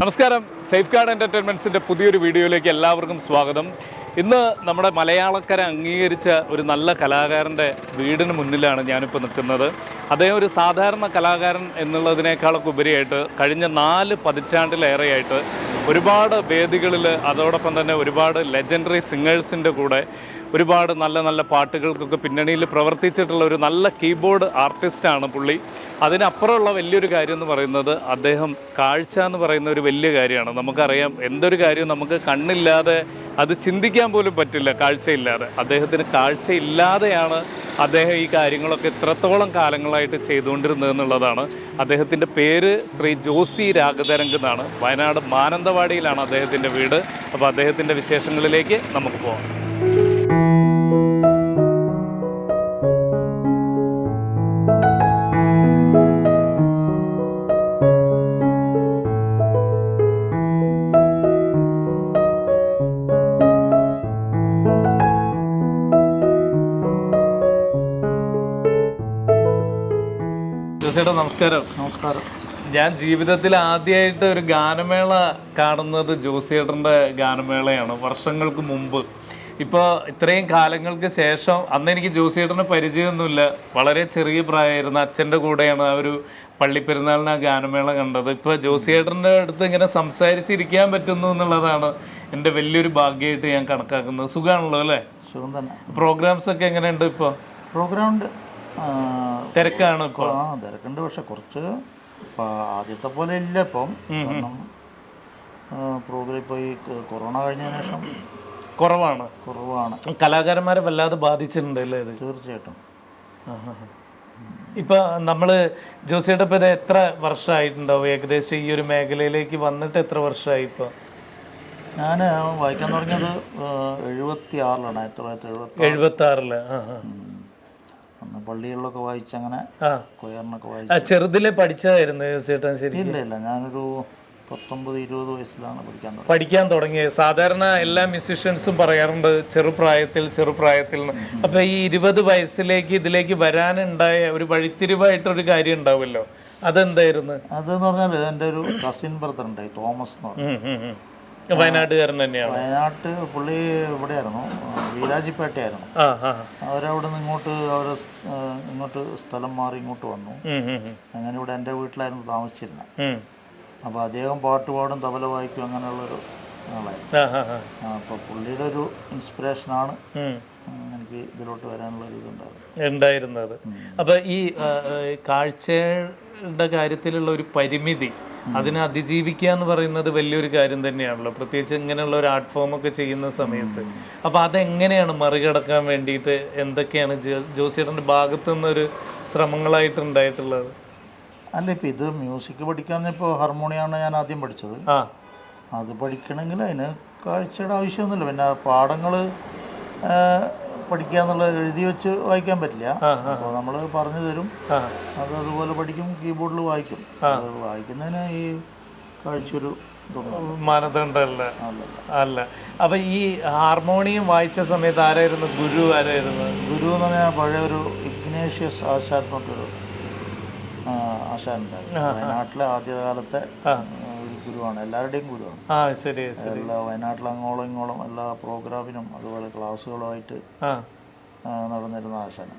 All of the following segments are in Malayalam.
നമസ്കാരം. സേഫ് ഗാർഡ് എന്റർടൈൻമെന്റ്സിന്റെ പുതിയൊരു വീഡിയോയിലേക്ക് എല്ലാവർക്കും സ്വാഗതം. ഇന്ന് നമ്മുടെ മലയാളക്കര അംഗീകരിച്ച ഒരു നല്ല കലാകാരന്റെ വീടിന് മുന്നിലാണ് ഞാനിപ്പോൾ നിൽക്കുന്നത്. അദ്ദേഹം ഒരു സാധാരണ കലാകാരൻ എന്നുള്ളതിനേക്കാളൊക്കെ ഉപരിയായിട്ട് കഴിഞ്ഞ നാല് പതിറ്റാണ്ടിലേറെയായിട്ട് ഒരുപാട് വേദികളിൽ അതോടൊപ്പം തന്നെ ഒരുപാട് ലെജൻഡറി സിംഗേഴ്സിന്റെ കൂടെ ഒരുപാട് നല്ല നല്ല പാട്ടുകൾക്കൊക്കെ പിന്നണിയിൽ പ്രവർത്തിച്ചിട്ടുള്ള ഒരു നല്ല കീബോർഡ് ആർട്ടിസ്റ്റാണ് പുള്ളി. അതിനപ്പുറമുള്ള വലിയൊരു കാര്യം എന്ന് പറയുന്നത് അദ്ദേഹം കാഴ്ച എന്ന് പറയുന്ന ഒരു വലിയ കാര്യമാണ്. നമുക്കറിയാം എന്തൊരു കാര്യം നമുക്ക് കണ്ണില്ലാതെ അത് ചിന്തിക്കാൻ പോലും പറ്റില്ല കാഴ്ചയില്ലാതെ. അദ്ദേഹത്തിന് കാഴ്ചയില്ലാതെയാണ് അദ്ദേഹം ഈ കാര്യങ്ങളൊക്കെ ഇത്രത്തോളം കാലങ്ങളായിട്ട് ചെയ്തുകൊണ്ടിരുന്നത് എന്നുള്ളതാണ്. അദ്ദേഹത്തിന്റെ പേര് ശ്രീ ജോസി രാഗതരംഗ് എന്നാണ്. വയനാട് മാനന്തവാടിയിലാണ് അദ്ദേഹത്തിന്റെ വീട്. അപ്പോൾ അദ്ദേഹത്തിന്റെ വിശേഷങ്ങളിലേക്ക് നമുക്ക് പോകാം. ജോസിയുടെ നമസ്കാരം. നമസ്കാരം. ഞാൻ ജീവിതത്തിൽ ആദ്യമായിട്ട് ഒരു ഗാനമേള കാണുന്നത് ജോസിയേട്ടന്റെ ഗാനമേളയാണ് വർഷങ്ങൾക്ക് മുമ്പ്. ഇപ്പോൾ ഇത്രയും കാലങ്ങൾക്ക് ശേഷം അന്ന് എനിക്ക് ജോസിയേട്ടനെ പരിചയമൊന്നുമില്ല. വളരെ ചെറിയ പ്രായമായിരുന്നു. അച്ഛന്റെ കൂടെയാണ് ആ ഒരു പള്ളിപ്പെരുന്നാളിന് ആ ഗാനമേള കണ്ടത്. ഇപ്പോൾ ജോസിയേട്ടന്റെ അടുത്ത് ഇങ്ങനെ സംസാരിച്ചിരിക്കാൻ പറ്റുന്നു എന്നുള്ളതാണ് എന്റെ വലിയൊരു ഭാഗ്യമായിട്ട് ഞാൻ കണക്കാക്കുന്നത്. സുഖമാണല്ലോ അല്ലേ? സുഖം തന്നെ. പ്രോഗ്രാംസ് ഒക്കെ എങ്ങനെയുണ്ട് ഇപ്പോൾ പ്രോഗ്രാമുണ്ട് ആ, തിരക്കാണ് ആ തിരക്കുണ്ട് പക്ഷെ കുറച്ച് ആദ്യത്തെ പോലെ ഇല്ല ഇപ്പം. കാരണം പ്രോഗ്രാം ഇപ്പോൾ ഈ കൊറോണ കഴിഞ്ഞതിന് ശേഷം കുറവാണ്. കുറവാണ്. കലാകാരന്മാരെ വല്ലാതെ ബാധിച്ചിട്ടുണ്ട് അല്ലേ ഇത്? തീർച്ചയായിട്ടും. ഇപ്പൊ നമ്മൾ ജോസിയുടെ ഇപ്പൊ ഇത് എത്ര വർഷമായിട്ടുണ്ടാവും ഏകദേശം ഈ ഒരു മേഖലയിലേക്ക് വന്നിട്ട് എത്ര വർഷമായി ഇപ്പൊ? ഞാൻ വായിക്കാൻ തുടങ്ങിയത് എഴുപത്തി ആറിലാണ് ആയിരത്തി തൊള്ളായിരത്തി എഴുപത്തി എഴുപത്തി ആറിൽ പള്ളികളിലൊക്കെ വായിച്ചങ്ങനെ കൊയറിനൊക്കെ വായിച്ചു ചെറുതിലെ പഠിച്ചതായിരുന്നു ചേട്ടൻ ശരി. ഇല്ല ഇല്ല ഞാനൊരു പത്തൊമ്പത് ഇരുപത് വയസ്സിലാണ് പഠിക്കാൻ പഠിക്കാൻ തുടങ്ങിയത്. സാധാരണ എല്ലാ മ്യൂസിഷ്യൻസും പറയാറുണ്ട് ചെറുപ്രായത്തിൽ ചെറുപ്രായത്തിൽ. അപ്പൊ ഈ ഇരുപത് വയസ്സിലേക്ക് ഇതിലേക്ക് വരാനുണ്ടായ ഒരു വഴിത്തിരിവായിട്ടൊരു കാര്യം ഉണ്ടാവുമല്ലോ. അതെന്തായിരുന്നു? അതെന്ന് പറഞ്ഞാൽ എന്റെ ഒരു കസിൻ ബ്രദർ ഉണ്ടായി തോമസ് എന്ന് ഉം. വയനാട്ടുകാരൻ തന്നെയാണ്. വയനാട്ട് പുള്ളി ഇവിടെയായിരുന്നു. വീരാജിപ്പേട്ടയായിരുന്നു. അവരവിടെ നിന്ന് ഇങ്ങോട്ട് അവർ ഇങ്ങോട്ട് സ്ഥലം മാറി ഇങ്ങോട്ട് വന്നു. അങ്ങനെ ഇവിടെ എന്റെ വീട്ടിലായിരുന്നു താമസിച്ചിരുന്നത്. അപ്പോൾ അദ്ദേഹം പാട്ട് പാടും തബല വായിക്കും അങ്ങനെയുള്ളൊരു ആളായിരുന്നു. അപ്പോൾ പുള്ളിയുടെ ഒരു ഇൻസ്പിറേഷനാണ് എനിക്ക് ഇതിലോട്ട് വരാനുള്ള ഒരു ഉണ്ടായിരുന്നത്. അപ്പൊ ഈ കാഴ്ചയുടെ കാര്യത്തിലുള്ള ഒരു പരിമിതി അതിനെ അതിജീവിക്കുക എന്ന് പറയുന്നത് വലിയൊരു കാര്യം തന്നെയാണല്ലോ. പ്രത്യേകിച്ച് ഇങ്ങനെയുള്ള ഒരു ആർട്ട് ഫോം ഒക്കെ ചെയ്യുന്ന സമയത്ത്. അപ്പൊ അതെങ്ങനെയാണ് മറികടക്കാൻ വേണ്ടിയിട്ട് എന്തൊക്കെയാണ് ജോസിയുടെ ഭാഗത്ത് നിന്നൊരു ശ്രമങ്ങളായിട്ട് ഉണ്ടായിട്ടുള്ളത് അല്ല ഇപ്പം ഇത് മ്യൂസിക് പഠിക്കാൻ ഇപ്പോൾ ഹാർമോണിയാണ് ഞാൻ ആദ്യം പഠിച്ചത്. ആ. അത് പഠിക്കണമെങ്കിൽ അതിന് കാഴ്ചയുടെ ആവശ്യമൊന്നുമില്ല. പിന്നെ പാഠങ്ങൾ പഠിക്കുക എന്നുള്ളത് എഴുതി വെച്ച് വായിക്കാൻ പറ്റില്ല. അപ്പോൾ നമ്മൾ പറഞ്ഞു തരും. അത് അതുപോലെ പഠിക്കും കീബോർഡിൽ വായിക്കും. അത് വായിക്കുന്നതിന് ഈ കാഴ്ചയൊരു ഒരു മാനദണ്ഡമല്ല. അല്ല. അപ്പൊ ഈ ഹാർമോണിയം വായിച്ച സമയത്ത് ആരായിരുന്നു? ഗുരു ആരായിരുന്നു? ഗുരു എന്ന് പറഞ്ഞാൽ പഴയ ഒരു ഇഗ്നേഷ്യസ് ആശാൻ ഒരു പറഞ്ഞൊരു ആ, ആശാൻ ഉണ്ടായിരുന്നു. വയനാട്ടിലെ ആദ്യകാലത്തെ ഗുരുവാണ് എല്ലാവരുടെയും ഗുരുവാണ്. ആ ശരി ശരി. എല്ലാ വയനാട്ടിൽ അങ്ങോളം ഇങ്ങോളം എല്ലാ പ്രോഗ്രാമിനും അതുപോലെ ക്ലാസ്സുകളുമായിട്ട് നടന്നിരുന്ന ആശാന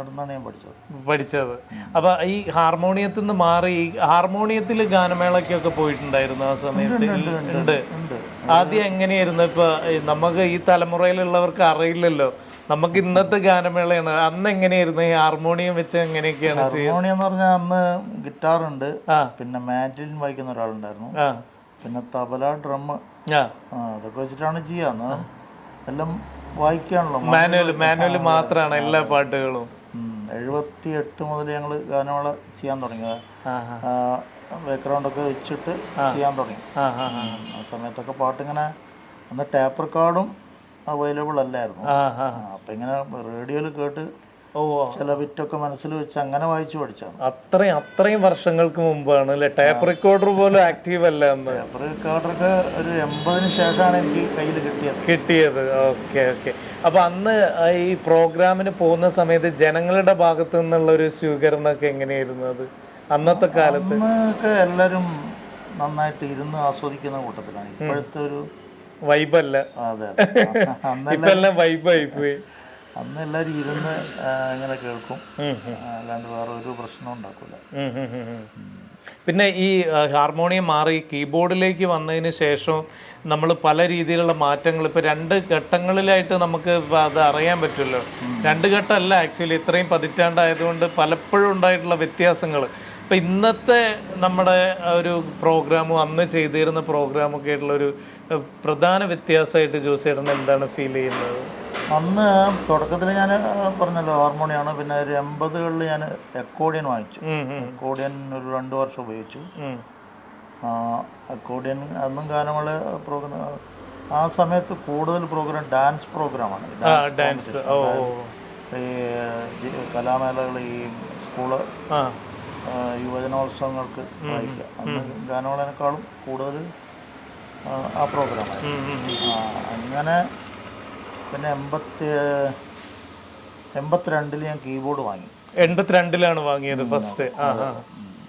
അടുത്താണ് ഞാൻ പഠിച്ചത്? പഠിച്ചത്. അപ്പൊ ഈ ഹാർമോണിയത്തിൽ നിന്ന് മാറി ഹാർമോണിയത്തിൽ ഗാനമേളയ്ക്കൊക്കെ പോയിട്ടുണ്ടായിരുന്നു ആ സമയത്ത്? ഉണ്ട് ആദ്യം എങ്ങനെയായിരുന്നു? ഇപ്പൊ നമുക്ക് ഈ തലമുറയിലുള്ളവർക്ക് അറിയില്ലല്ലോ. നമുക്ക് ഇന്നത്തെ ഗാനമേളയാണ്. അന്ന് എങ്ങനെയായിരുന്നു? ഈ ഹാർമോണിയം വെച്ച് എങ്ങനെയൊക്കെയാണ് ഹാർമോണിയം എന്ന് പറഞ്ഞാൽ അന്ന് ഗിറ്റാർ ഉണ്ട്. പിന്നെ മാൻഡലിൻ വായിക്കുന്ന ഒരാളുണ്ടായിരുന്നു. പിന്നെ തബല ഡ്രം അതൊക്കെ വെച്ചിട്ടാണ് ചെയ്യാന്ന് എല്ലാം വായിക്കാണല്ലോ. മാനുവൽ മാനുവൽ മാത്രമാണ് എല്ലാ പാട്ടുകളും. എഴുപത്തി എട്ട് മുതൽ ഞങ്ങൾ ഗാനമേള ചെയ്യാൻ തുടങ്ങിയത്. ആ ഒക്കെ വെച്ചിട്ട് ചെയ്യാൻ തുടങ്ങി. ആ സമയത്തൊക്കെ പാട്ടിങ്ങനെ അന്ന് ടാപ്പ് റെക്കോർഡും അവൈലബിൾ അല്ലായിരുന്നു. അപ്പൊ ഇങ്ങനെ റേഡിയോയിൽ കേട്ട് ചില വിറ്റൊക്കെ മനസ്സിൽ വെച്ച് അങ്ങനെ വായിച്ചു പഠിച്ചാണ്. അത്രയും അത്രയും വർഷങ്ങൾക്ക് മുമ്പാണ് അല്ലെ? ടേപ്പ് റെക്കോർഡർ പോലും ആക്റ്റീവ് അല്ല ടേപ്പ് റെക്കോർഡറൊക്കെ ഒരു എൺപതിന് ശേഷമാണ് എനിക്ക് കയ്യിൽ കിട്ടിയത്. കിട്ടിയത്. Okay okay. അപ്പൊ അന്ന് ഈ പ്രോഗ്രാമിന് പോകുന്ന സമയത്ത് ജനങ്ങളുടെ ഭാഗത്തു നിന്നുള്ള ഒരു സ്വീകരണമൊക്കെ എങ്ങനെയായിരുന്നു അത്? അന്നത്തെ കാലത്ത്? എല്ലാരും എല്ലാവരും നന്നായിട്ട് ഇരുന്ന് ആസ്വദിക്കുന്ന കൂട്ടത്തിലാണ്. ഇപ്പോഴത്തെ ഒരു വൈബല്ല. വൈബായി പോയി അന്ന് എല്ലാവരും ഇരുന്ന് ഇങ്ങനെ കേൾക്കും. അല്ലാണ്ട് വേറെ ഒരു പ്രശ്നം ഉണ്ടാക്കില്ല. പിന്നെ ഈ ഹാർമോണിയം മാറി കീബോർഡിലേക്ക് വന്നതിന് ശേഷം നമ്മൾ പല രീതിയിലുള്ള മാറ്റങ്ങൾ ഇപ്പോൾ രണ്ട് ഘട്ടങ്ങളിലായിട്ട് നമുക്ക് അത് അറിയാൻ പറ്റുമല്ലോ. രണ്ട് ഘട്ടമല്ല ആക്ച്വലി ഇത്രയും പതിറ്റാണ്ടായതുകൊണ്ട് പലപ്പോഴും ഉണ്ടായിട്ടുള്ള വ്യത്യാസങ്ങൾ. ഇപ്പൊ ഇന്നത്തെ നമ്മുടെ ഒരു പ്രോഗ്രാമും അന്ന് ചെയ്തിരുന്ന പ്രോഗ്രാമൊക്കെ ആയിട്ടുള്ള ഒരു പ്രധാന വ്യത്യാസമായിട്ട് ജോസിയേട്ടൻ എന്താണ് ഫീൽ ചെയ്യുന്നത്? അന്ന് തുടക്കത്തിൽ ഞാൻ പറഞ്ഞല്ലോ ഹാർമോണിയാണ് പിന്നെ ഒരു എൺപതുകളിൽ ഞാൻ എക്കോഡിയൻ വാങ്ങിച്ചു അക്കോഡിയൻ ഒരു രണ്ട് വർഷം ഉപയോഗിച്ചു. അക്കോഡിയൻ അന്നും ഗാനമുള്ള പ്രോഗ്രാം ആ സമയത്ത് കൂടുതൽ പ്രോഗ്രാം ഡാൻസ് പ്രോഗ്രാമാണ് ഡാൻസ്. ഈ കലാമേളകൾ ഈ സ്കൂൾ യുവജനോത്സവങ്ങൾക്ക് വായിക്കുക. അന്ന് ഗാനമേളനേക്കാളും കൂടുതൽ ആ, പ്രോഗ്രാമായിരുന്നു. അങ്ങനെ പിന്നെ എൺപത്തി എൺപത്തിരണ്ടിൽ ഞാൻ കീബോർഡ് വാങ്ങി. എൺപത്തിരണ്ടിലാണ് വാങ്ങിയത് ഫസ്റ്റ്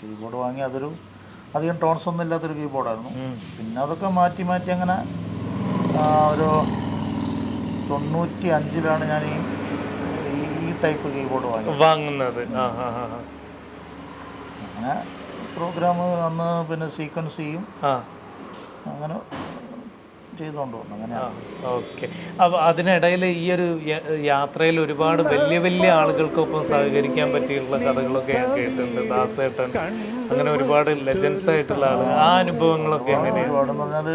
കീബോർഡ് വാങ്ങി അതൊരു അധികം ടോൺസ് ഒന്നും ഇല്ലാത്തൊരു കീബോർഡായിരുന്നു പിന്നെ അതൊക്കെ മാറ്റി മാറ്റി അങ്ങനെ ഒരു തൊണ്ണൂറ്റി അഞ്ചിലാണ് ഞാൻ ഈ ടൈപ്പ് കീബോർഡ് വാങ്ങുന്നത്. അങ്ങനെ പ്രോഗ്രാം അന്ന് പിന്നെ സീക്വൻസ് ചെയ്യും. അങ്ങനെ ചെയ്തുകൊണ്ട് വന്നു. അങ്ങനെയാണ്. ഓക്കെ. അപ്പൊ അതിനിടയിൽ ഈ ഒരു യാത്രയിൽ ഒരുപാട് വലിയ വലിയ ആളുകൾക്കൊപ്പം സഹകരിക്കാൻ പറ്റിയിട്ടുള്ള കഥകളൊക്കെ ഞാൻ കേട്ടിട്ടുണ്ട്. ദാസേട്ടൻ അങ്ങനെ ഒരുപാട് ലെജൻസ് ആയിട്ടുള്ള ആളുകൾ ആ അനുഭവങ്ങളൊക്കെ എങ്ങനെയാണ്? ഒരുപാടെന്ന് പറഞ്ഞാൽ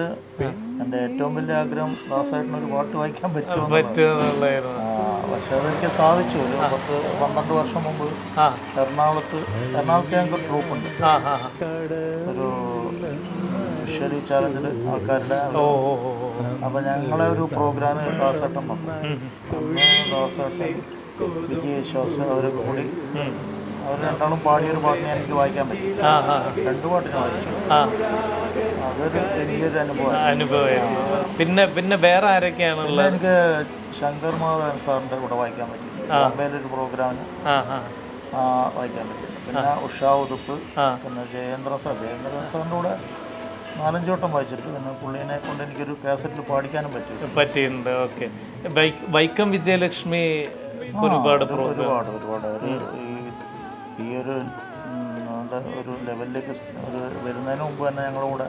എന്റെ ഏറ്റവും വലിയ ആഗ്രഹം ദാസേട്ടൻ ഒരു പാട്ട് വായിക്കാൻ പറ്റുമോ പറ്റുന്നുള്ളായിരുന്നു ആ, പക്ഷെ അതെനിക്ക് സാധിച്ചു ഒരു പത്ത് പന്ത്രണ്ട് വർഷം മുമ്പ് എറണാകുളത്ത് എറണാകുളത്ത് ഞങ്ങൾക്ക് ട്രൂപ്പുണ്ട്. ഒരു വിഷ്വലി ചാലഞ്ചിൽ ആൾക്കാരുടെ. അപ്പം ഞങ്ങളെ ഒരു പ്രോഗ്രാമിന് ദാസേട്ടൻ വന്നു. ദാസേട്ടൻ വിജയ് വിശ്വാസ് അവരൊക്കെ കൂടി. അവർ രണ്ടാളും പാടിയൊരു പാട്ടിനെ എനിക്ക് വായിക്കാൻ പറ്റും. രണ്ട് പാട്ടിനെ വായിച്ചു. അനുഭവമായിരുന്നു. പിന്നെ പിന്നെ വേറെ ആരൊക്കെയാണുള്ളത്? എനിക്ക് ശങ്കർ മാധവൻ സാറിന്റെ കൂടെ വായിക്കാൻ പറ്റി. ബോംബെയിലൊരു പ്രോഗ്രാമിന് വായിക്കാൻ പറ്റി. പിന്നെ ഉഷാ ഉതുപ്പ് പിന്നെ ജയേന്ദ്ര സാർ. ജയേന്ദ്ര സാറിന്റെ കൂടെ നാലഞ്ച് വട്ടം വായിച്ചിട്ട് പിന്നെ പുള്ളീനെ കൊണ്ട് എനിക്കൊരു കാസറ്റിൽ പാടിക്കാനും പറ്റി. പറ്റിയിട്ടുണ്ട്. ഓക്കെ. വൈക്കം വിജയലക്ഷ്മി ഒരുപാട് ഒരുപാട് ഒരുപാട്. ഈ ഒരു നമ്മുടെ ഒരു ലെവലിലേക്ക് വരുന്നതിന് മുമ്പ് തന്നെ ഞങ്ങളുടെ കൂടെ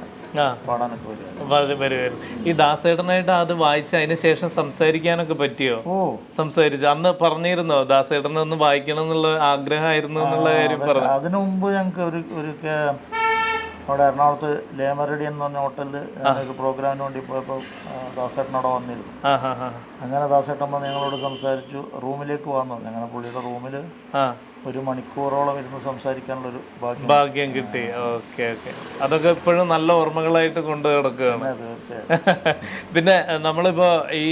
പാടാനൊക്കെ ഈ ദാസേട്ടനായിട്ട് അത് വായിച്ച് അതിന് ശേഷം സംസാരിക്കാനൊക്കെ പറ്റിയോ? ഓ. സംസാരിച്ചു. അന്ന് പറഞ്ഞിരുന്നോ ദാസേടനെ ഒന്ന് വായിക്കണം എന്നുള്ള ആഗ്രഹമായിരുന്നു എന്നുള്ള കാര്യം പറഞ്ഞു. അതിനു മുമ്പ് ഞങ്ങൾക്ക് ഒരു ഒരു അവിടെ എറണാകുളത്ത് ലേമറഡി എന്ന് പറഞ്ഞ ഹോട്ടലിൽ ഒരു പ്രോഗ്രാമിന് വേണ്ടി പോയപ്പോൾ ദാസേട്ടൻ അവിടെ വന്നിരുന്നു. അങ്ങനെ ദാസേട്ടൻ വന്ന് ഞങ്ങളോട് സംസാരിച്ചു. റൂമിലേക്ക് വന്നു. അങ്ങനെ പുള്ളിയുടെ റൂമിൽ ഒരു മണിക്കൂറോളം ഇരുന്ന് സംസാരിക്കാനുള്ളൊരു ഭാഗ്യം. ഭാഗ്യം കിട്ടി. Okay okay. അതൊക്കെ ഇപ്പോഴും നല്ല ഓർമ്മകളായിട്ട് കൊണ്ടു കിടക്കുകയാണ് പിന്നെ നമ്മളിപ്പോൾ നമ്മളിപ്പോ ഈ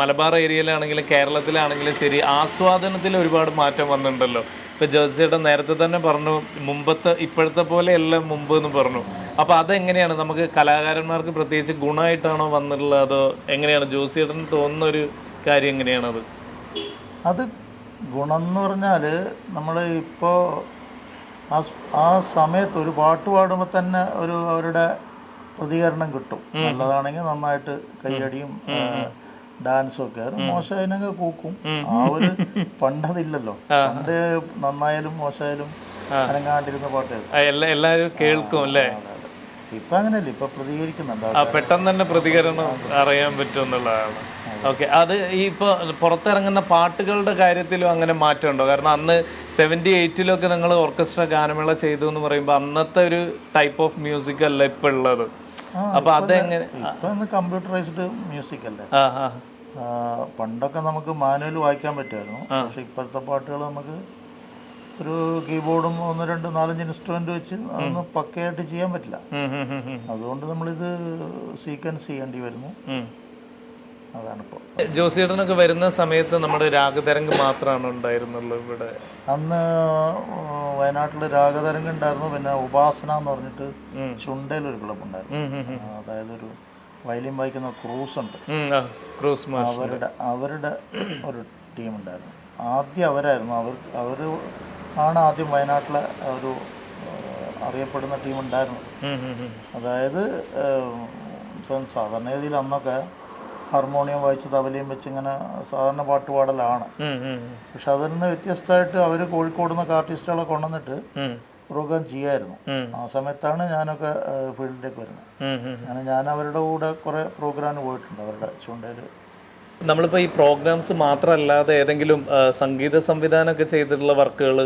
മലബാർ ഏരിയയിലാണെങ്കിലും കേരളത്തിലാണെങ്കിലും ശരി ആസ്വാദനത്തിൽ ഒരുപാട് മാറ്റം വന്നിട്ടുണ്ടല്ലോ. ഇപ്പൊ ജോസിയുടെ നേരത്തെ തന്നെ പറഞ്ഞു മുമ്പത്തെ ഇപ്പോഴത്തെ പോലെ എല്ലാം മുമ്പ് എന്ന് പറഞ്ഞു. അപ്പൊ അതെങ്ങനെയാണ്? നമുക്ക് കലാകാരന്മാർക്ക് പ്രത്യേകിച്ച് ഗുണമായിട്ടാണോ വന്നിട്ടുള്ളത്? അതോ എങ്ങനെയാണ്? ജോസിയേട്ടന് തോന്നുന്ന ഒരു കാര്യം എങ്ങനെയാണത്? അത് ഗുണം എന്ന് പറഞ്ഞാൽ നമ്മൾ ഇപ്പോൾ ആ ആ സമയത്ത് ഒരു പാട്ട് പാടുമ്പോൾ തന്നെ ഒരു അവരുടെ പ്രതികരണം കിട്ടും. നല്ലതാണെങ്കിൽ നന്നായിട്ട് കൈയടിയും ഡാൻസും ഒക്കെ. അത് മോശമായതിനൊക്കെ കൂക്കും. ആ ഒരു പണ്ടതില്ലല്ലോ. പണ്ട് നന്നായാലും മോശമായാലും അനങ്ങാണ്ടിരുന്ന പാട്ടായിരുന്നു എല്ലാവരും കേൾക്കും അല്ലേ. ഇപ്പൊ അങ്ങനെയല്ല ഇപ്പൊ പ്രതികരിക്കുന്നുണ്ട് പെട്ടെന്ന് തന്നെ പ്രതികരണം അറിയാൻ പറ്റും എന്നുള്ളതാണ്. ഓക്കെ. അത് ഈ ഇപ്പോൾ പുറത്തിറങ്ങുന്ന പാട്ടുകളുടെ കാര്യത്തിലും അങ്ങനെ മാറ്റമുണ്ടോ? കാരണം അന്ന് സെവന്റി എയ്റ്റിലൊക്കെ നിങ്ങൾ ഓർക്കസ്ട്ര ഗാനമേള ചെയ്തു എന്ന് പറയുമ്പോൾ അന്നത്തെ ഒരു ടൈപ്പ് ഓഫ് മ്യൂസിക് അല്ല ഇപ്പം ഉള്ളത്. അപ്പൊ അതെങ്ങനെ? കമ്പ്യൂട്ടറൈസ്ഡ് മ്യൂസിക് അല്ലേ? പണ്ടൊക്കെ നമുക്ക് മാനുവൽ വായിക്കാൻ പറ്റുമായിരുന്നു. പക്ഷെ ഇപ്പോഴത്തെ പാട്ടുകൾ നമുക്ക് ഒരു കീബോർഡും ഒന്ന് രണ്ട് നാലഞ്ച് ഇൻസ്ട്രുമെന്റ് വെച്ച് അതൊന്നും പക്കയായിട്ട് ചെയ്യാൻ പറ്റില്ല. അതുകൊണ്ട് നമ്മളിത് സീക്വൻസ് ചെയ്യേണ്ടി വരുന്നു. അതാണിപ്പോൾ ജോസിയേട്ടനൊക്കെ വരുന്ന സമയത്ത് നമ്മുടെ രാഗതരംഗ് മാത്രമാണ് ഉണ്ടായിരുന്നുള്ളൂ ഇവിടെ. അന്ന് വയനാട്ടിൽ രാഗതരംഗം ഉണ്ടായിരുന്നു. പിന്നെ ഉപാസന എന്ന് പറഞ്ഞിട്ട്. ചുണ്ടയിൽ ഒരു ക്ലബ് ഉണ്ടായിരുന്നു. അതായത് ഒരു വയലിൻ വായിക്കുന്ന ക്രൂസ് ഉണ്ട്. ക്രൂസ് അവരുടെ അവരുടെ ഒരു ടീം ഉണ്ടായിരുന്നു. ആദ്യം അവരായിരുന്നു. അവർ അവർ ആണ് ആദ്യം വയനാട്ടിലെ ഒരു അറിയപ്പെടുന്ന ടീം ഉണ്ടായിരുന്നു. അതായത് ഇപ്പം സാധാരണ രീതിയിൽ അന്നൊക്കെ ഹാർമോണിയം വായിച്ച് തബലയും വെച്ച് ഇങ്ങനെ സാധാരണ പാട്ട് പാടലാണ്. പക്ഷെ അതിൽ നിന്ന് വ്യത്യസ്തമായിട്ട് അവർ കോഴിക്കോട് നിന്നൊക്കെ ആർട്ടിസ്റ്റുകളെ കൊണ്ടുവന്നിട്ട് പ്രോഗ്രാം ചെയ്യായിരുന്നു. ആ സമയത്താണ് ഞാനൊക്കെ ഫീൽഡിലേക്ക് വരുന്നത്. അങ്ങനെ ഞാൻ അവരുടെ കൂടെ കുറേ പ്രോഗ്രാമിന് പോയിട്ടുണ്ട്. അവരുടെ ചൂണ്ടയിൽ നമ്മളിപ്പോ ഈ പ്രോഗ്രാംസ് മാത്രമല്ലാതെ ഏതെങ്കിലും സംഗീത സംവിധാനമൊക്കെ ചെയ്തിട്ടുള്ള വർക്കുകൾ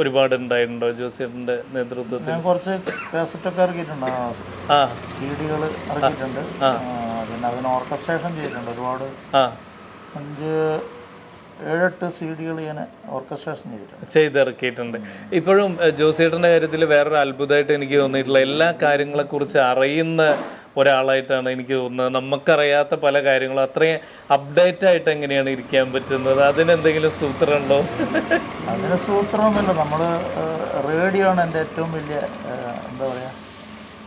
ഒരുപാട് ഉണ്ടായിട്ടുണ്ടോ? ജോസിയുടെ നേതൃത്വത്തിൽ? ഞാൻ കുറച്ച് കാസറ്റൊക്കെ ഇറക്കിയിട്ടുണ്ട്. ആ സി ഡികൾ ഇറക്കിയിട്ടുണ്ട്. പിന്നെ അതിന് ഓർക്കസ്ട്രേഷൻ ചെയ്തിട്ടുണ്ട്. ഒരുപാട് അഞ്ച് ഏഴെട്ട് സി ഡികൾ ഞാൻ ഓർക്കസ്ട്രേഷൻ ചെയ്തിട്ടുണ്ട്. ചെയ്തിറക്കിയിട്ടുണ്ട്. ഇപ്പോഴും ഏഹ്, ജോസിയേട്ടന്റെ കാര്യത്തിൽ വേറൊരു അത്ഭുതമായിട്ട് എനിക്ക് തോന്നിയിട്ടുള്ള എല്ലാ കാര്യങ്ങളെ കുറിച്ച് അറിയുന്ന ഒരാളായിട്ടാണ് എനിക്ക് തോന്നുന്നത്. നമുക്കറിയാത്ത പല കാര്യങ്ങളും. അത്രയും അപ്ഡേറ്റ് ആയിട്ട് എങ്ങനെയാണ് ഇരിക്കാൻ പറ്റുന്നത്? അതിനെന്തെങ്കിലും സൂത്രം ഉണ്ടോ അതിന് സൂത്രമൊന്നുമില്ല. നമ്മൾ റേഡിയോ ആണ് എന്റെ ഏറ്റവും വലിയ എന്താ പറയുക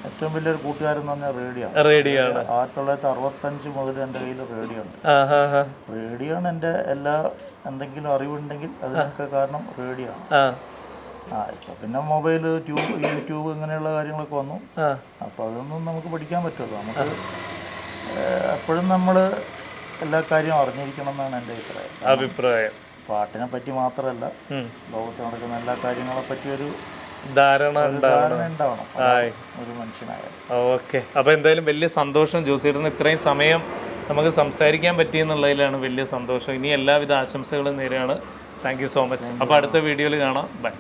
ഏറ്റവും വലിയൊരു കൂട്ടുകാരൻ എന്ന് പറഞ്ഞാൽ റേഡിയോ റേഡിയോ ആണ്. ആയിരത്തി തൊള്ളായിരത്തി അറുപത്തഞ്ച് മുതൽ എന്റെ കയ്യിൽ റേഡിയോ ഉണ്ട്. റേഡിയോ ആണ് എന്റെ എല്ലാ എന്തെങ്കിലും അറിവുണ്ടെങ്കിൽ അതിനൊക്കെ കാരണം റേഡിയോ ആണ്. ആ. ഇപ്പം പിന്നെ മൊബൈൽ ട്യൂബ് യൂട്യൂബ് ഇങ്ങനെയുള്ള കാര്യങ്ങളൊക്കെ വന്നു. അപ്പൊ അപ്പോൾ അതൊന്നും നമുക്ക് പഠിക്കാൻ പറ്റുമല്ലോ നമുക്ക് എപ്പോഴും നമ്മൾ എല്ലാ കാര്യവും അറിഞ്ഞിരിക്കണം എന്നാണ് എന്റെ അഭിപ്രായം. അഭിപ്രായം. പാട്ടിനെ പറ്റി മാത്രമല്ല. ലോകത്ത് നടക്കുന്ന എല്ലാ കാര്യങ്ങളെ പറ്റി ഒരു ധാരണ ഒരു ഉണ്ടാവണം. മനുഷ്യനായാലും ഓക്കെ. അപ്പൊ എന്തായാലും വലിയ സന്തോഷം ജോസിയേട്ടന് ഇത്രയും സമയം നമുക്ക് സംസാരിക്കാൻ പറ്റിയെന്നുള്ളതിലാണ് വലിയ സന്തോഷം. ഇനി എല്ലാവിധ ആശംസകളും നേരെയാണ്. താങ്ക് യു സോ മച്ച് അപ്പോൾ അടുത്ത വീഡിയോയിൽ കാണാം. ബൈ